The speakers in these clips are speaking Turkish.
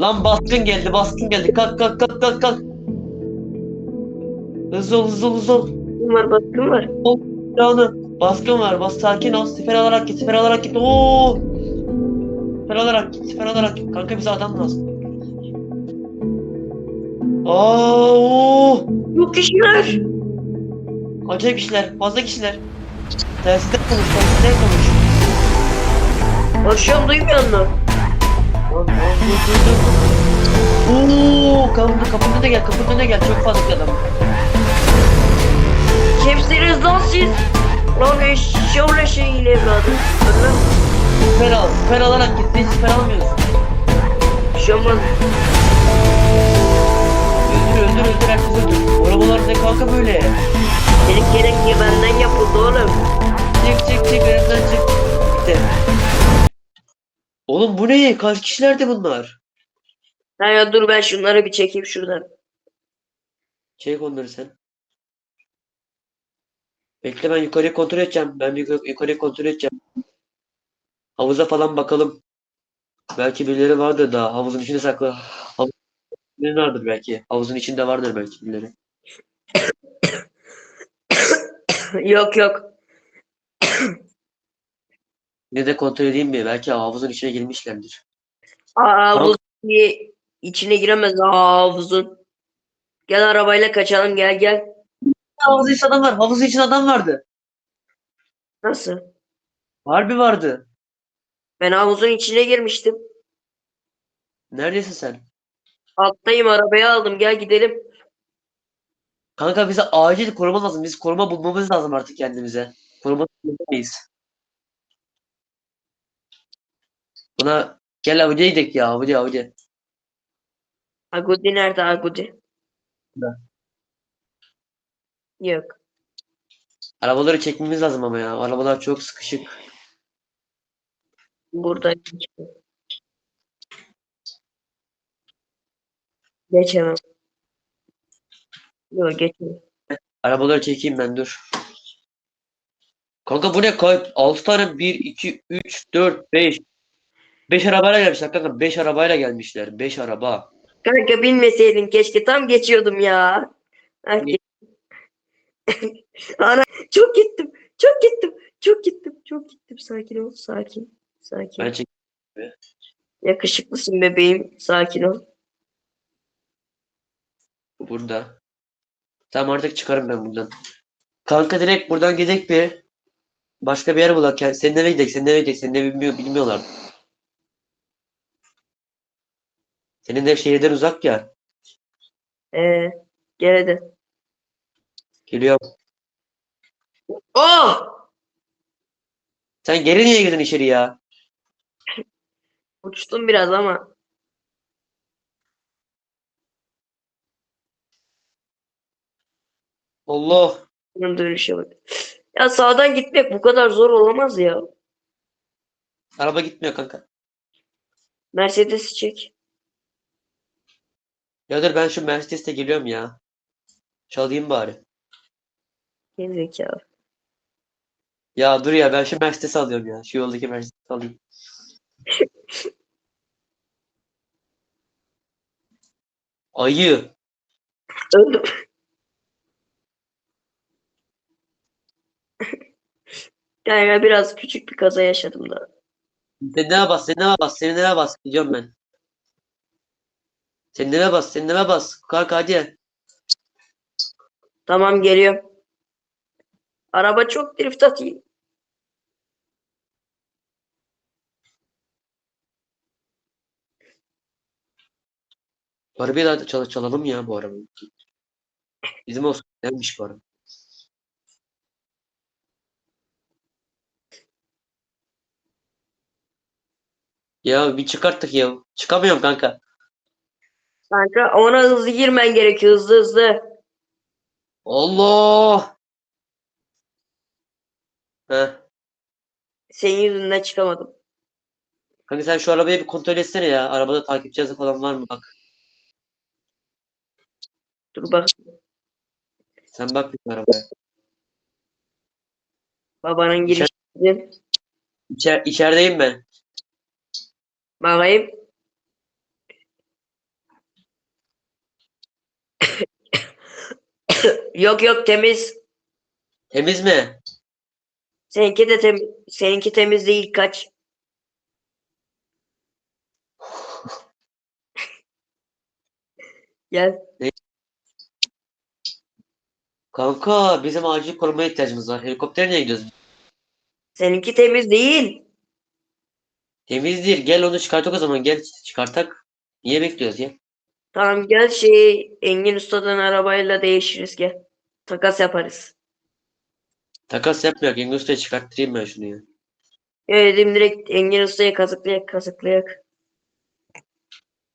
Lan baskın geldi baskın geldi. Kalk kalk kalk kalk kalk. Hızlı ol hızlı ol hızlı ol. Baskın var baskın var. Silahını. Baskın var. Bas sakin ol. Siper alarak git. Siper alarak git. Oo. Siper alarak git. Siper alarak git. Kanka bize adam lazım. Aa, oo. Yok kişiler. Acayip kişiler. Fazla kişiler. Telsizden konuş. Telsizden konuş. Konuşuyorum duymuyor musun? Dur dur dur dur. Oo, kapının, kapının önüne gel. Kapının önüne gel. Çok fazla adam. Kimsiniz lan siz? Lan eşşoğlu şeyin evladı. Lan Siper al. Siper alarak git. Sen siper almıyorsun. bir şey. Öldür öldür öldür. Herkes öldür. Arabalar ne kanka böyle? Senin gerekli benden yapıldı oğlum. Çık çık çık önümden. Oğlum bu ne? Kaç kişilerdi bunlar? Ha ya dur ben şunları bir çekeyim şuradan. Çek onları sen. Bekle ben yukarıya kontrol edeceğim. Ben yukarı- yukarıya kontrol edeceğim. Havuza falan bakalım. Belki birileri vardır daha. Havuzun içinde saklı. Havuzun içinde vardır belki. Havuzun içinde vardır belki birileri. yok yok. Yine de kontrol edeyim mi? Belki havuzun içine girmişlerdir. Havuz diye içine giremez havuzun. Gel arabayla kaçalım gel gel. Havuzun içinde adam var. Havuzun içinde adam vardı. Nasıl? Harbi vardı. Ben havuzun içine girmiştim. Neredesin sen? Alttayım arabaya aldım gel gidelim. Kanka bize acil koruma lazım. Biz koruma bulmamız lazım artık kendimize. Koruma bulamayız. Buna gel Audi'ye gidelim ya. Audi Audi. Agudi nerede Agudi? Ben. Yok. Arabaları çekmemiz lazım ama ya. Arabalar çok sıkışık. Burada. Geçemem. Yok geçemem. Arabaları çekeyim ben dur. Kanka bu ne? Kaç? 6 tane 1, 2, 3, 4, 5. 5 arabayla gelmişler kanka. 5 arabayla gelmişler. 5 araba. Kanka bilmeseydin keşke tam geçiyordum ya. Ana çok gittim. Çok gittim. Çok gittim. Çok gittim. Sakin ol. Sakin. Sakin. Ben çek Yakışıklısın bebeğim. Sakin ol. burada. Tamam artık çıkarım ben buradan. Kanka direkt buradan gidelim bir. Başka bir yer bulak. Yani senin eve gidelim. Senin eve gidelim. Senin evi bilmiyor, bilmiyorlar. Senin ev şehirden uzak ya. Ee, hadi. Geliyorum. Oh! Sen geri niye girdin içeri ya? Uçtum biraz ama. Allah. Bunun dönüşe bak. Ya sağdan gitmek bu kadar zor olamaz ya. Araba gitmiyor kanka. Mercedes'i çek. Ya dur ben şu Mercedes'te geliyorum ya. Çalayım bari. Gerizekalı. Ya dur ya ben şu Mercedes'i alıyorum ya. Şu yoldaki Mercedes'i alayım. Ayı. Öldüm. Yani biraz küçük bir kaza yaşadım da. Senin eve bas, senin eve bas, senin eve bas. Gidiyorum ben. Senin eve bas, senin eve bas. Kalk hadi. Tamam geliyorum. Araba çok drift atayım. Arabayı da çal çalalım ya bu arabayı. Bizim olsun. Neymiş bu araba? Ya bir çıkarttık ya. Çıkamıyorum kanka. Kanka ona hızlı girmen gerekiyor. Hızlı hızlı. Allah! Heh. Senin yüzünden çıkamadım. Kanka sen şu arabayı bir kontrol etsene ya. Arabada takip cihazı falan var mı bak. Dur bak. Sen bak bir arabaya. Babanın girişi. İçer, içerideyim ben. Bakayım. Yok yok temiz. Temiz mi? Seninki de temiz. Seninki temiz değil kaç. Gel. Kanka bizim acil korumaya ihtiyacımız var. Helikoptere niye gidiyoruz? Seninki temiz değil. Temiz değil. Gel onu çıkartak o zaman. Gel çıkartak. Niye bekliyoruz ya? Tamam gel şey Engin Usta'dan arabayla değişiriz gel. Takas yaparız. Takas yapmayak. Engin Usta'ya çıkarttırayım ben şunu ya. Öyle dedim direkt Engin Usta'ya kazıklayak kazıklayak.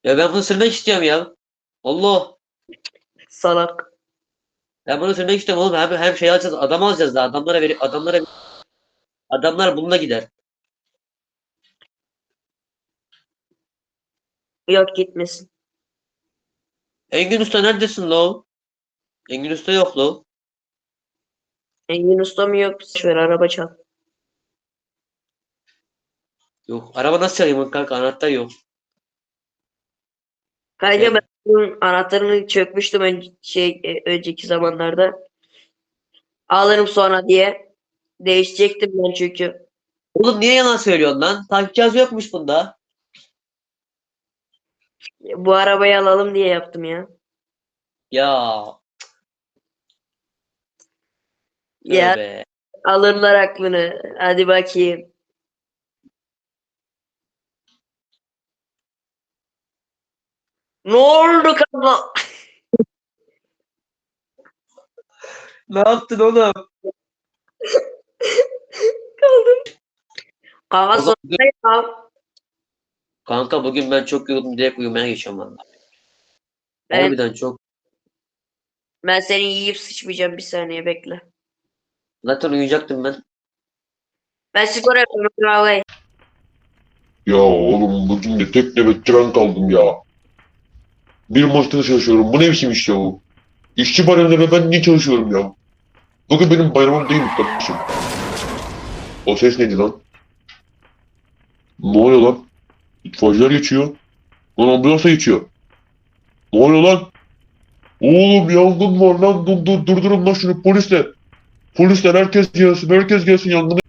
Ya ben bunu sürmek istiyorum ya. Allah. Salak. Ben bunu sürmek istiyorum oğlum. Hem, hem şey alacağız. Adam alacağız da. Adamlara verip adamlara adamlar bununla gider. Yok gitmesin. Engin Usta neredesin lo? Engin Usta yok lo. Engin Usta mı yok? Boş ver araba çal. Yok. Araba nasıl çalayım kanka? Anahtar yok. Kanka Evet. ben bunun anahtarını çökmüştüm ön- şey e, önceki zamanlarda. Alırım sonra diye. Değişecektim ben çünkü. Oğlum niye yalan söylüyorsun lan? Takip cihazı yokmuş bunda. Bu arabayı alalım diye yaptım ya. Ya. Ya Tövbe. alırlar aklını. Hadi bakayım. Ne oldu kanka? Ne yaptın oğlum? Kanka O zaman- sonra ya. Kanka bugün ben çok yoruldum direkt uyumaya geçiyorum valla. Ben, Harbiden çok. ben seni yiyip sıçmayacağım bir saniye bekle. Zaten uyuyacaktım ben. Ben spor yapıyorum. Vallahi. Ya oğlum bugün de tek nöbetçi ben kaldım ya. Bir maçta çalışıyorum. Bu ne biçim iş ya bu? İşçi bayramlarında ben niye çalışıyorum ya? Bugün benim bayramım değil kardeşim. O ses neydi lan? Ne oluyor lan? İtfaiyeciler geçiyor. Lan ambulansa geçiyor. Ne oluyor lan? Oğlum yangın var lan. Dur, dur, durdurun lan şunu polisler. Polisler herkes gelsin. Herkes gelsin yangını.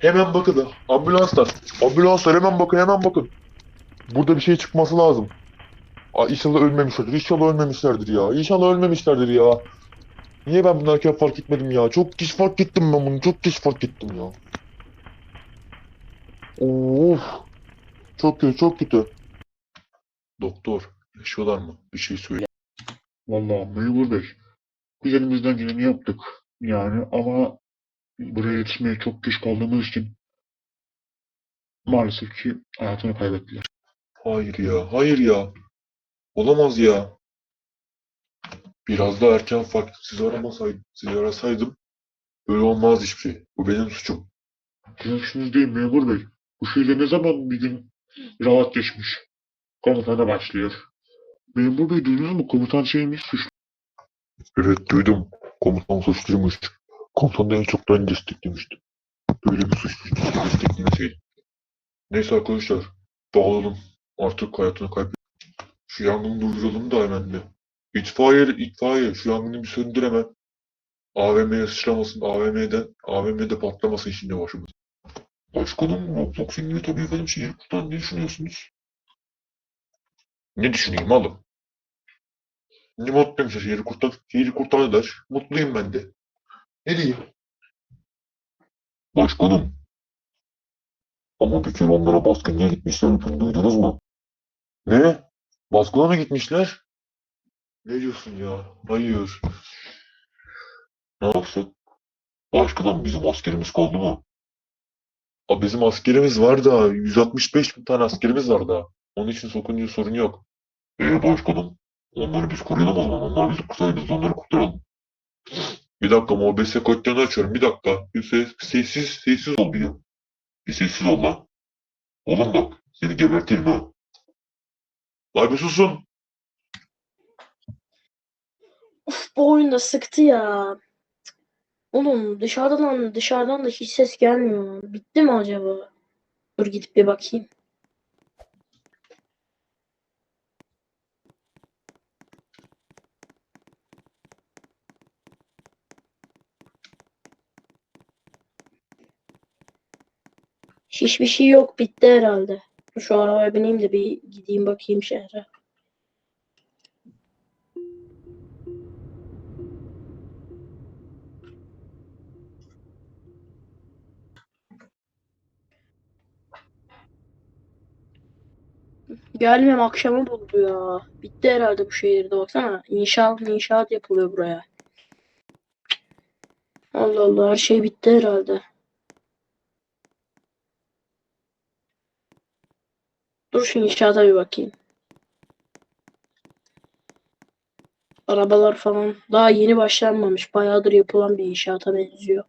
Hemen bakın. Ambulanslar. Ambulanslar hemen bakın hemen bakın. Burada bir şey çıkması lazım. Aa, inşallah ölmemişlerdir. İnşallah ölmemişlerdir ya. İnşallah ölmemişlerdir ya. Niye ben bunu erken fark etmedim ya? Çok geç fark ettim ben bunu. Çok geç fark ettim ya. Of. Çok kötü, çok kötü. Doktor, yaşıyorlar mı? Bir şey söyle. Vallahi memur bey. Biz elimizden geleni yaptık. Yani ama buraya yetişmeye çok geç kaldığımız için maalesef ki hayatını kaybettiler. Hayır ya, hayır ya. Olamaz ya. Biraz daha erken fark sizi aramasaydım, sizi arasaydım böyle olmaz hiçbir şey. Bu benim suçum. Görüşünüz değil memur bey. Bu şehirde ne zaman bir gün rahat geçmiş. Komutana başlıyor. Memur bey duydunuz mu? Komutan şeymiş suçlu. Evet duydum. Komutan suçluymuş. Komutan da en çok ben desteklemiştim. Böyle bir suçlu desteklemeseydim. Neyse arkadaşlar. Dağılalım. Artık hayatını kaybettik. Şu yangını durduralım da hemen bir. İtfaiye, itfaiye. Şu yangını bir söndür hemen. AVM'ye sıçramasın. AVM'den, AVM'de patlamasın şimdi başımız. Başkanım Roblox filmi tabii benim şehir kurtan ne düşünüyorsunuz? Ne düşüneyim oğlum? Ne mutluyum işte şehri kurtar, şehri kurtardılar. Mutluyum ben de. Ne diyeyim? Başkanım. Ama bir kere onlara baskınlığa gitmişler. Bunu duydunuz mu? Ne? Baskına mı gitmişler? Ne diyorsun ya? Hayır. Ne yapsak? Başkanım bizim askerimiz kaldı mı? Aa, bizim askerimiz var da 165 bin tane askerimiz var da. Onun için sokunca sorun yok. Ee başkanım Onları biz koruyalım o zaman. Onlar bizi kurtarır. Biz onları kurtaralım. Bir dakika MOBS kodlarını açıyorum. Bir dakika. Bir ses, sessiz, sessiz ol bir. Bir sessiz ol lan. Oğlum bak. Seni gebertirim ha. Lan bir susun. Uf, bu oyunda sıktı ya. Oğlum dışarıdan lan dışarıdan da hiç ses gelmiyor lan. Bitti mi acaba? Dur gidip bir bakayım. Hiçbir şey yok bitti herhalde. Şu arabaya bineyim de bir gideyim bakayım şehre. Gelmem akşamı buldu ya. Bitti herhalde bu şehirde baksana. İnşaat inşaat yapılıyor buraya. Allah Allah her şey bitti herhalde. Dur şu inşaata bir bakayım. Arabalar falan daha yeni başlanmamış. Bayağıdır yapılan bir inşaata benziyor.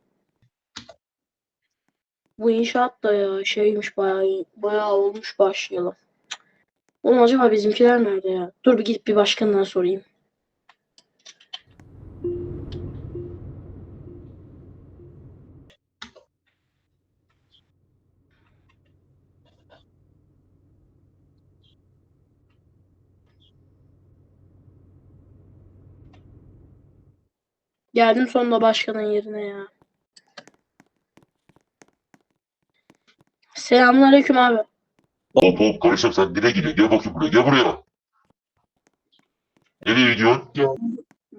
Bu inşaat da ya şeymiş bayağı bayağı olmuş başlayalım. Oğlum acaba bizimkiler nerede ya? Dur bir gidip bir başkanından sorayım. Geldim sonunda başkanın yerine ya. Selamünaleyküm abi. Hop hop kardeşim sen nereye gidiyorsun? Gel bakayım buraya. Gel buraya. Nereye gidiyorsun?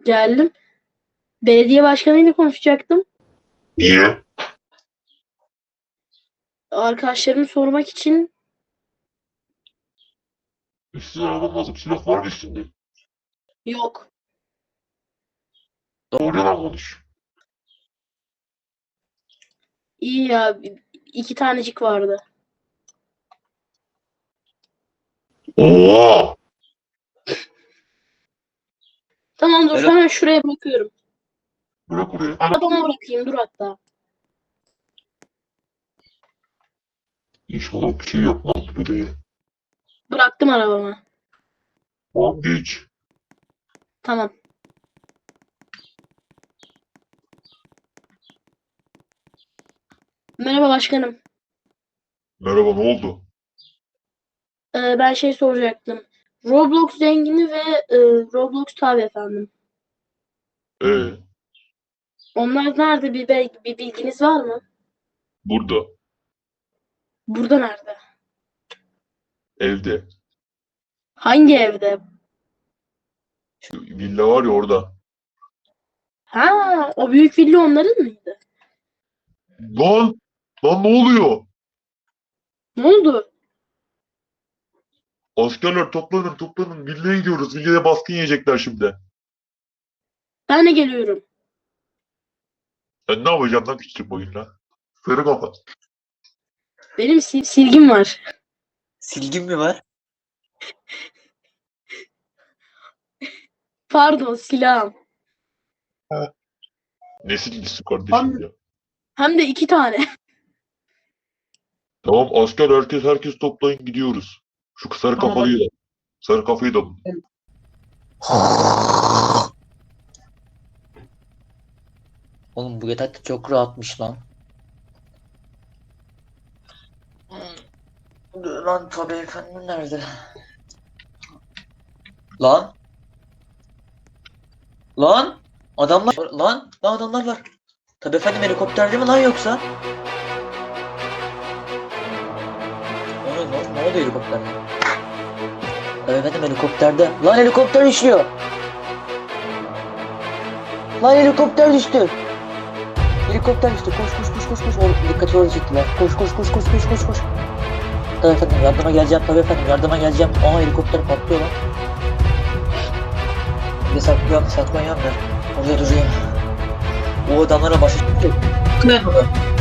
Geldim. Belediye başkanıyla konuşacaktım. Niye? Arkadaşlarımı sormak için Size almam lazım. Silah var mı üstünde? yok. Doğru yalan konuş. İyi ya. iki tanecik vardı. Oo! Tamam dur hemen şuraya bırakıyorum. Bırak oraya. Arabama bırakayım dur hatta. İnşallah bir şey yapmaz böyle. Bıraktım arabama. Tamam geç. Tamam. Merhaba başkanım. Merhaba ne oldu? Ee, ben şey soracaktım. Roblox zengini ve e, Roblox tabi efendim. Ee, Onlar nerede bir, bel- bir bilginiz var mı? burada. Burada nerede? Evde. Hangi evde? Şu villa var ya orada. Ha, o büyük villa onların mıydı? Lan! Lan ne oluyor? Ne oldu? Askerler toplanın toplanın. Villaya gidiyoruz. Villaya baskın yiyecekler şimdi. Ben de geliyorum. Sen ne yapacaksın lan küçük boyunla? Sarı kafa. Benim sil- silgim var. Silgin mi var? Pardon silahım. Ne silgisi kardeşim ya? Hem de iki tane. Tamam asker herkes herkes toplayın gidiyoruz. Şu sarı kafalıyı da. Sarı kafayı da. Oğlum bu yatak da çok rahatmış lan. Lan tabii efendim nerede? Lan? Lan? Adamlar lan? Lan adamlar var. Tabii efendim helikopterde mi lan yoksa? Ne lan? Ne oluyor helikopterde? Efendim helikopterde. Lan helikopter düşüyor. Lan helikopter düştü. Helikopter düştü. Koş koş koş koş koş. Oğlum dikkati oraya çektiler. Koş koş koş koş koş koş koş. Tabii efendim yardıma geleceğim. Tabii efendim yardıma geleceğim. Aa helikopter patlıyor lan. Bir de saklıyorum saklanıyorum ben. Orada durayım. O adamlara başı. Kırın onu.